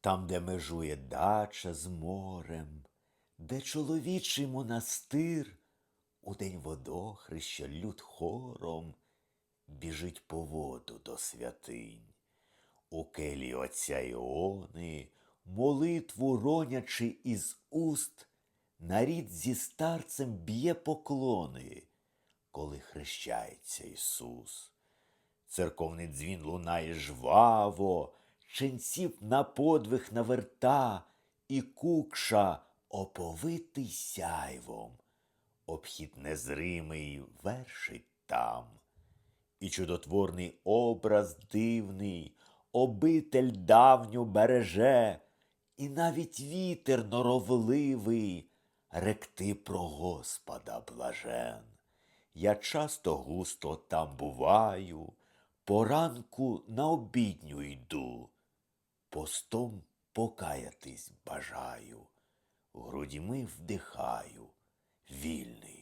там, де межує дача з морем, де чоловічий монастир, у день водохреща люд хором біжить по воду до святинь. У келі отця Іони, молитву ронячи із уст, нарід зі старцем б'є поклони, коли хрещається Ісус. Церковний дзвін лунає жваво, ченців на подвиг наверта, і кукша оповитий сяйвом, обхід незримий вершить там. І чудотворний образ дивний, обитель давню береже, і навіть вітер норовливий ректи про Господа блажен. Я часто густо там буваю, поранку на обідню йду, постом покаятись бажаю, грудьми вдихаю, вільний.